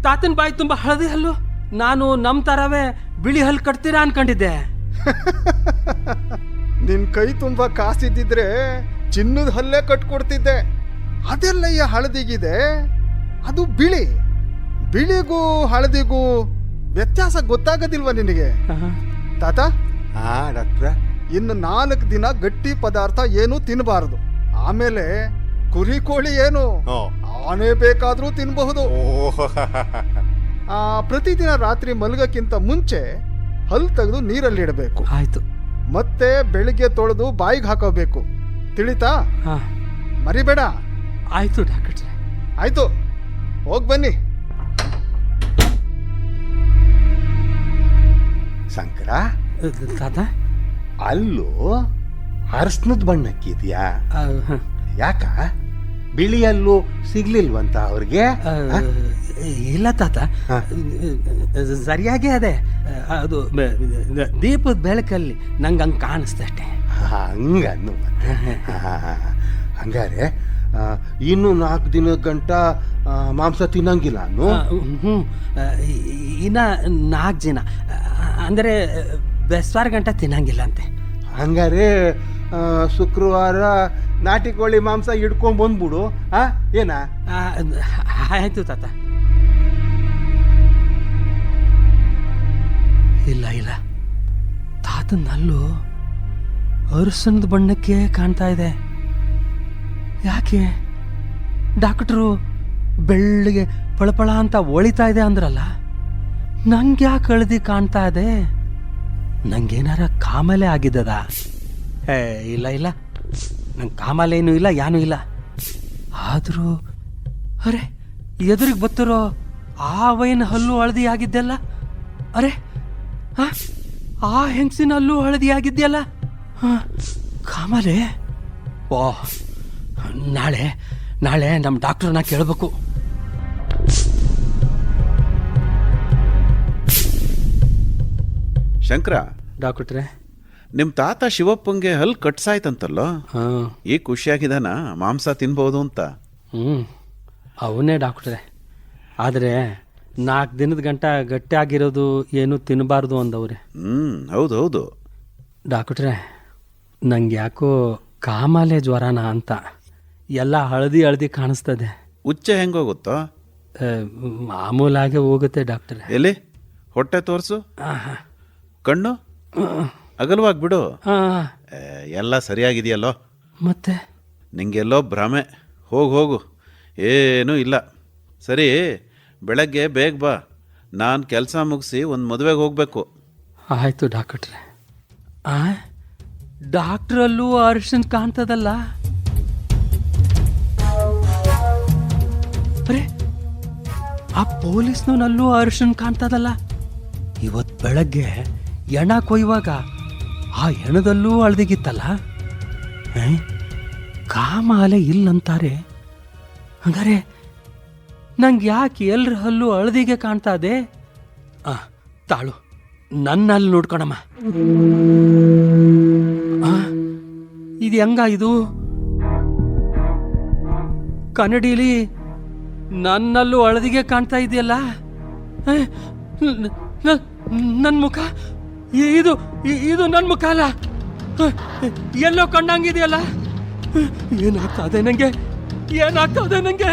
ತಾತನ ಬಾಯಿ ತುಂಬಾ ಹಳದಿ ಹಲ್ಲು. ನಾನು ನಮ್ಮ ತರವೇ ಬಿಳಿ ಹಲ್ಲು ಕಟ್ತೀರಾ ಅನ್ಕೊಂಡಿದ್ದೆ. ನಿನ್ ಕೈ ತುಂಬಾ ಕಾಸಿದ್ದಿದ್ರೆ ಚಿನ್ನದ ಹಲ್ಲೆ ಕಟ್ಕೊಡ್ತಿದ್ದೆ. ಅದೆಲ್ಲಯ್ಯ ಹಳದಿಗಿದೆ. ಅದು ಬಿಳಿ. ಬಿಳಿಗೂ ಹಳದಿಗೂ ವ್ಯತ್ಯಾಸ ಗೊತ್ತಾಗೋದಿಲ್ವಾ ನಿನಗೆ? ತಾತ? ಹಾ ಡಾಕ್ಟ್ರ. ಇನ್ನು ನಾಲ್ಕು ದಿನ ಗಟ್ಟಿ ಪದಾರ್ಥ ಏನು ತಿನ್ನಬಾರದು ಆಮೇಲೆ ಕುರಿ ಕೋಳಿ ಏನು? ಆನೆ ಬೇಕಾದ್ರೂ ತಿನ್ನಬಹುದು ಆ ಪ್ರತಿದಿನ ರಾತ್ರಿ ಮಲಗಕ್ಕಿಂತ ಮುಂಚೆ ಹಲ್ ತೆಗೆದು ನೀರಲ್ಲಿ ಇಡಬೇಕು ಆಯ್ತು. ಮತ್ತೆ ಬೆಳಿಗ್ಗೆ ತೊಳೆದು ಬಾಯಿಗೆ ಹಾಕೋಬೇಕು. ತಿಳಿತಾ? ಹಾ. ಮರಿಬೇಡ. ಆಯ್ತು ಡಾಕ್ಟರ್. ಆಯ್ತು. ಹೋಗ್ ಬನ್ನಿ. ಶಂಕರ? ತಾತ? ಅಲ್ಲೂ ಅರ್ಸ್ನದ್ ಬಣ್ಣಕ್ಕಿದ್ಯಾ. ಯಾಕ? ಬಿಳಿ ಅಲ್ಲೂ ಸಿಗ್ಲಿಲ್ವಂತ ಅವ್ರಿಗೆ? ಇಲ್ಲ ತಾತ. ಸರಿಯಾಗಿ ಅದೇ. ಅದು ದೀಪದ ಬೆಳಕಲ್ಲಿ ನಂಗೆ ಹಂಗೆ ಕಾಣಿಸ್ತಷ್ಟೆ ಹಂಗ ಹಂಗಾರೆ ಇನ್ನು ನಾಲ್ಕು ದಿನ ಗಂಟ ಮಾಂಸ ತಿನ್ನಂಗಿಲ್ಲ ಹ್ಞೂ ಇನ್ನ ನಾಲ್ಕು ದಿನ ಅಂದರೆ ಬೆಸ್ವಾರ ಗಂಟ ತಿನ್ನಂಗಿಲ್ಲ ಅಂತೆ. ಹಂಗಾರೆ ಶುಕ್ರವಾರ ನಾಟಿ ಕೋಳಿ ಮಾಂಸ ಹಿಡ್ಕೊಂಡು ಬಂದ್ಬಿಡು, ಆ? ಏನ? ಆಯ್ತು ತಾತ. ಇಲ್ಲ ಇಲ್ಲ. ತಾತನ ಹಲ್ಲು ಅರಸನದ ಬಣ್ಣಕ್ಕೆ ಕಾಣ್ತಾ ಇದೆ. ಯಾಕೆ? ಡಾಕ್ಟ್ರು ಬೆಳ್ಳಿಗೆ ಪಳಪಳ ಅಂತ ಒಳಿತಾ ಇದೆ ಅಂದ್ರಲ್ಲ? ನಂಗೆ ಯಾಕೆ ಕಳದಿ ಕಾಣ್ತಾ ಇದೆ? ನಂಗೇನಾರ ಕಾಮಲೆ ಆಗಿದ್ದದ ಏ, ಇಲ್ಲ ಇಲ್ಲ. ನಂಗೆ ಕಾಮಲೇನೂ ಇಲ್ಲ ಏನೂ ಇಲ್ಲ. ಆದರೂ ಅರೆ ಎದುರಿಗೆ ಬತ್ತಿರೋ ಆ ವೈನ್ ಹಲ್ಲು ಹಳದಿ ಆಗಿದ್ದೆಲ್ಲ ಅರೆ ಆ, ಆ ಹೆಂಗಸಿನ ಹಲ್ಲು ಹಳದಿ ಆಗಿದ್ದೆಯಲ್ಲ ಹಾಂ ಕಾಮಲೆ? ಓ ನಾಳೆ ನಾಳೆ ನಮ್ಮ ಡಾಕ್ಟ್ರನ್ನ ಕೇಳಬೇಕು. ಶಂಕರ? ಡಾಕ್ಟ್ರೆ? ನಿಮ್ಮ ತಾತ ಶಿವಪ್ಪಂಗೆ ಹಲ್ ಕಟ್ಸಾಯ್ತಂತಲ್ಲೋ? ಈಗ ಖುಷಿಯಾಗಿದಾನ ಮಾಂಸ ತಿನ್ಬೋದು ಅಂತ. ಹ್ಞೂ ಅವನೇ ಡಾಕ್ಟ್ರೆ. ಆದರೆ ನಾಲ್ಕು ದಿನದ ಗಂಟ ಗಟ್ಟಿಯಾಗಿರೋದು ಏನು ತಿನ್ನಬಾರ್ದು ಅಂದವ್ರೆ. ಹ್ಞೂ ಹೌದು ಹೌದು ಡಾಕ್ಟ್ರೆ ನಂಗೆ ಯಾಕೋ ಕಾಮಾಲೆ ಜ್ವರನ ಅಂತ ಎಲ್ಲ ಹಳದಿ ಹಳದಿ ಕಾಣಿಸ್ತದೆ. ಉಚ್ಚ ಹೆಂಗೋಗುತ್ತೋ? ಮಾಮೂಲಾಗೆ ಹೋಗುತ್ತೆ ಡಾಕ್ಟ್ರೆ. ಎಲ್ಲಿ? ಹೊಟ್ಟೆ ತೋರಿಸು. ಕಣ್ಣು? ಅಗಲವಾಗಿ ಬಿಡು. ಆ, ಏ, ಎಲ್ಲ ಸರಿಯಾಗಿದೆಯಲ್ಲೋ? ಮತ್ತೆ? ನಿಂಗೆಲ್ಲೋ ಭ್ರಮೆ. ಹೋಗು ಹೋಗು. ಏನೂ ಇಲ್ಲ. ಸರಿ ಬೆಳಗ್ಗೆ ಬೇಗ ಬಾ. ನಾನು ಕೆಲಸ ಮುಗಿಸಿ ಒಂದು ಮದುವೆಗೆ ಹೋಗಬೇಕು. ಆಯಿತು ಡಾಕ್ಟ್ರೆ. ಆ? ಡಾಕ್ಟ್ರಲ್ಲೂ ಅರ್ಶನ್ ಕಾಣ್ತದಲ್ಲ? ಅರೆ ಆ ಪೊಲೀಸ್ನಲ್ಲೂ ಅರ್ಶನ್ ಕಾಣ್ತದಲ್ಲ? ಇವತ್ತು ಬೆಳಗ್ಗೆ ಎಣ ಕೊಯ್ಯುವಾಗ ಆ ಹೆಣದಲ್ಲೂ ಅಳ್ದಿಗಿತ್ತಲ್ಲ? ಕಾಮಾಲೆ ಇಲ್ಲಂತಾರೆ. ಹಂಗಾರೆ ನಂಗೆ ಯಾಕೆ ಎಲ್ರ ಹಲ್ಲು ಅಳ್ದಿಗೆ ಕಾಣ್ತಾ ಇದೆ ಆ ತಾಳು ನನ್ನ ಅಲ್ಲಿ ನೋಡ್ಕೊಳಮ್ಮ ಆ, ಇದು ಹೆಂಗ ಇದು? ಕನ್ನಡಿಲಿ ನನ್ನಲ್ಲೂ ಅಳದಿಗೆ ಕಾಣ್ತಾ ಇದೆಯಲ್ಲ? ನನ್ನ ಮುಖ? ಇದು ಇದು ನನ್ನ ಮುಖ ಅಲ್ಲ ಎಲ್ಲೋ ಕಂಡಂಗಿದೆಯಲ್ಲ ಏನಾಗ್ತಾ ಇದೆ ನಂಗೆ? ಏನಾಗ್ತಾ ಇದೆ ನಂಗೆ?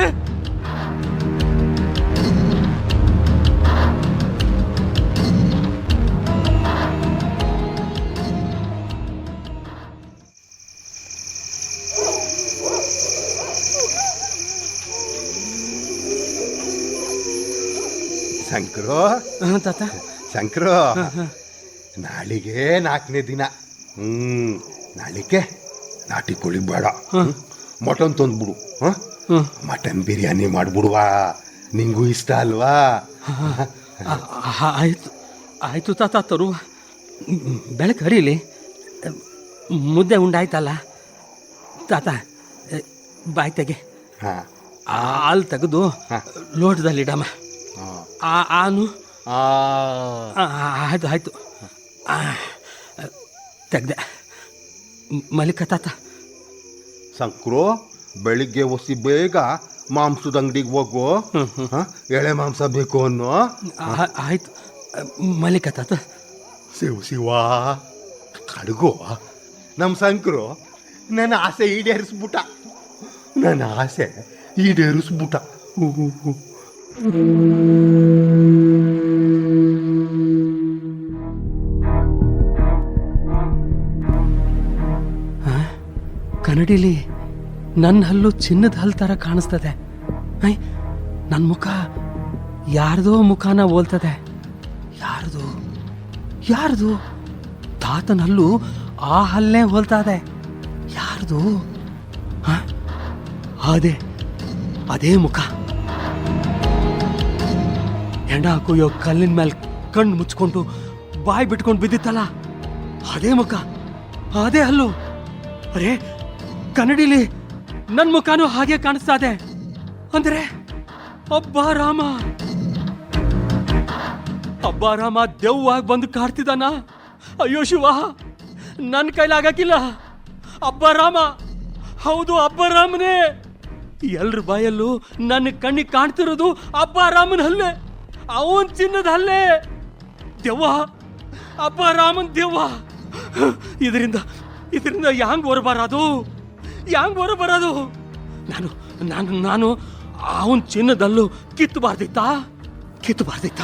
ಶಂಕರು? ತಾತ. ಶಂಕರು? ನಾಳೆಗೆ ನಾಲ್ಕನೇ ದಿನ. ಹ್ಮ್ ನಾಳೆಗೆ ನಾಟಿ ಕೋಳಿ ಬೇಡ. ಮಟನ್ ತಂದ್ಬಿಡು. ಹಾಂ? ಮಟನ್ ಬಿರಿಯಾನಿ ಮಾಡಿಬಿಡುವ. ನಿಂಗೂ ಇಷ್ಟ ಅಲ್ವಾ? ಆಯಿತು ಆಯಿತು ತಾತ ತರು ಬೆಳಕು ಹರಿಲಿ. ಮುದ್ದೆ ಉಂಡಾಯ್ತಲ್ಲ. ತಾತ ಬಾಯ್ ತೆಗೆ. ಹಾ. ಹಾಲು ತೆಗೆದು ಲೋಟದಲ್ಲಿಡಮ್ಮ. ಆ ಆನು. ಆಯ್ತು ಆಯ್ತು. ತೆಗ್ದೆ. ಮಲಿಕ ತಾತ. ಸಂಕ್ರು ಬೆಳಿಗ್ಗೆ ಒಸಿ ಬೇಗ ಮಾಂಸದ ಅಂಗಡಿಗೆ ಹೋಗು? ಎಳೆ ಮಾಂಸ ಬೇಕು ಅನ್ನೋ. ಆಯ್ತು. ಮಲಿಕ ತಾತ. ಶಿವ ಶಿವ ಕಡುಗು. ನಮ್ಮ ಸಂಕ್ರು ನನ್ನ ಆಸೆ ಈಡೇರಿಸ್ಬಿಟ್ಟ. ನನ್ನ ಆಸೆ ಈಡೇರಿಸ್ಬಿಟ್ಟ. ಹ್ಞೂ ಹ್ಞೂ ಹ್ಞೂ ಕನ್ನಡಿಲಿ ನನ್ನ ಹಲ್ಲು ಚಿನ್ನದ ಹಲ್ಲು ಥರ ಕಾಣಿಸ್ತದೆ. ಐ ನನ್ನ ಮುಖ ಯಾರ್ದೋ ಮುಖನ ಹೋಲ್ತದೆ. ಯಾರ್ದು? ಯಾರ್ದು? ತಾತನ ಹಲ್ಲು ಆ ಹಲ್ಲೇ ಹೋಲ್ತಾ ಇದೆ. ಯಾರ್ದು? ಅದೇ ಅದೇ ಮುಖ. ಹೆಣ ಕುಯ್ಯೋ ಕಲ್ಲಿನ ಮೇಲೆ ಕಣ್ಣು ಮುಚ್ಕೊಂಡು ಬಾಯಿ ಬಿಟ್ಕೊಂಡು ಬಿದ್ದಿತ್ತಲ್ಲ? ಅದೇ ಮುಖ. ಅದೇ ಹಲ್ಲು. ಅರೆ ಕನ್ನಡಿಲಿ? ನನ್ನ ಮುಖನೂ ಹಾಗೆ ಕಾಣಿಸ್ತಾ ಇದೆ ಅಂದ್ರೆ, ಅಬ್ಬಾ ರಾಮ. ಅಬ್ಬಾ ರಾಮ ದೆವ್ವಾಗಿ ಬಂದು ಕಾಡ್ತಿದ್ದಾನ? ಅಯ್ಯೋ ಶಿವ ನನ್ನ ಕೈಲಾಗಕ್ಕಿಲ್ಲ ಅಬ್ಬ ರಾಮ, ಹೌದು, ಅಬ್ಬ ರಾಮನೇ. ಎಲ್ರ ಬಾಯಲ್ಲೂ ನನ್ನ ಕಣ್ಣಿಗೆ ಕಾಣ್ತಿರೋದು ಅಬ್ಬ ರಾಮನ ಹಲ್ಲೆ. ಅವನ್ ಚಿನ್ನದ ಹಲ್ಲೆ. ದೆವ್ವ, ಅಬ್ಬ ರಾಮನ್ ದೆವ್ವ. ಇದರಿಂದ ಇದರಿಂದ ಯಾಂಗ್ ಹೊರಬಾರದು? ಯಾಂಗ್ ಬರೋದು? ನಾನು ನಾನು ನಾನು ಅವನ್ ಚಿನ್ನದಲ್ಲೂ ಕಿತ್ತಬಾರ್ದಿತ್ತಾ ಕಿತ್ತಬಾರ್ದಿತ್ತ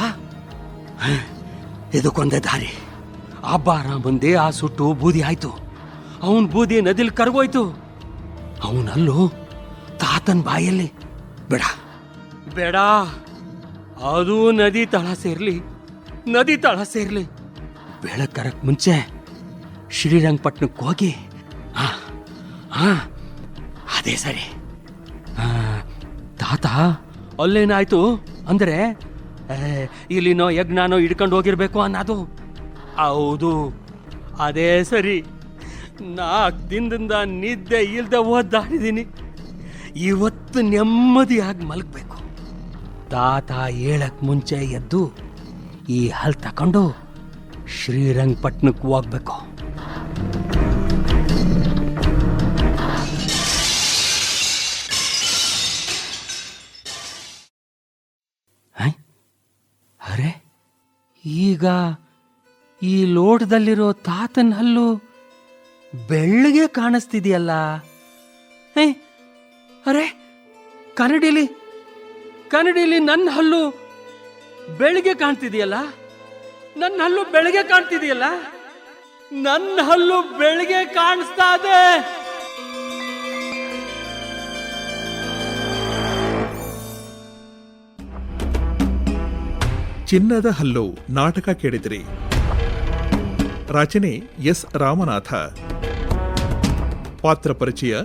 ಇದಕ್ಕೊಂದೇ ದಾರಿ. ಅಬ್ಬ ಬಂದೆ ಆ ಸುಟ್ಟು ಬೂದಿ ಆಯ್ತು. ಅವನ್ ಬೂದಿ ನದಿಲಿ ಕರಗೋಯ್ತು. ಅವನಲ್ಲೂ ತಾತನ ಬಾಯಲ್ಲಿ. ಬೇಡ. ಬೇಡ. ಅದು ನದಿ ತಳ ಸೇರ್ಲಿ. ನದಿ ತಳ ಸೇರ್ಲಿ. ಬೆಳಕರಕ್ ಮುಂಚೆ ಶ್ರೀರಂಗಪಟ್ಟಣಕ್ಕೆ ಹೋಗಿ. ಹಾ ಹಾ ಅದೇ ಸರಿ. ತಾತ ಅಲ್ಲೇನಾಯ್ತು? ಅಂದ್ರೆ ಏ, ಇಲ್ಲಿನೋ ಯಜ್ಞನೋ ಇಡ್ಕೊಂಡು ಹೋಗಿರ್ಬೇಕು ಅನ್ನೋದು. ಹೌದು ಅದೇ ಸರಿ. ನಾಲ್ಕು ದಿನದಿಂದ ನಿದ್ದೆ ಇಲ್ದೆ ಓದ್ದಾಡಿದ್ದೀನಿ. ಇವತ್ತು ನೆಮ್ಮದಿಯಾಗಿ ಮಲಗಬೇಕು. ತಾತ ಹೇಳಕ್ ಮುಂಚೆ ಎದ್ದು ಈ ಹಲ್ ತಕೊಂಡು ಶ್ರೀರಂಗಪಟ್ಟಣಕ್ಕೆ ಹೋಗ್ಬೇಕು. ಈಗ ಈ ಲೋಟದಲ್ಲಿರೋ ತಾತನ ಹಲ್ಲು ಬೆಳ್ಳಗೆ ಕಾಣಿಸ್ತಿದೆಯಲ್ಲ? ಏ ಅರೆ, ಕನ್ನಡಿಲಿ ಕನ್ನಡಿಲಿ ನನ್ನ ಹಲ್ಲು ಬೆಳಗ್ಗೆ ಕಾಣ್ತಿದೆಯಲ್ಲ? ನನ್ನ ಹಲ್ಲು ಬೆಳಗ್ಗೆ ಕಾಣ್ತಿದೆಯಲ್ಲ? ನನ್ನ ಹಲ್ಲು ಬೆಳಗ್ಗೆ ಕಾಣಿಸ್ತಾ ಇದೆ. ಚಿನ್ನದ ಹಲ್ಲು ನಾಟಕ ಕೇಳಿದಿರಿ. ರಚನೆ ಎಸ್ ರಾಮನಾಥ. ಪಾತ್ರ ಪರಿಚಯ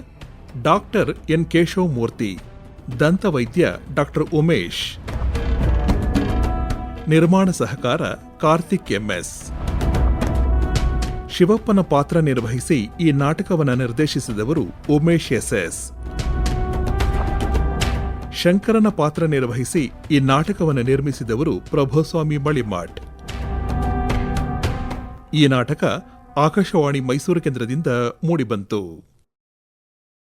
ಡಾಕ್ಟರ್ ಎನ್ ಕೇಶವ ಮೂರ್ತಿ ದಂತವೈದ್ಯ ಡಾಕ್ಟರ್ ಉಮೇಶ್. ನಿರ್ಮಾಣ ಸಹಕಾರ ಕಾರ್ತಿಕ್ ಎಂಎಸ್. ಶಿವಪ್ಪನ ಪಾತ್ರ ನಿರ್ವಹಿಸಿ ಈ ನಾಟಕವನ್ನು ನಿರ್ದೇಶಿಸಿದವರು ಉಮೇಶ್ ಎಸ್ಎಸ್ ಎಸ್. ಶಂಕರನ ಪಾತ್ರ ನಿರ್ವಹಿಸಿ ಈ ನಾಟಕವನ್ನು ನಿರ್ಮಿಸಿದವರು ಪ್ರಭುಸ್ವಾಮಿ ಮಳಿಮಾಟ್. ಈ ನಾಟಕ ಆಕಾಶವಾಣಿ ಮೈಸೂರು ಕೇಂದ್ರದಿಂದ ಮೂಡಿಬಂತು.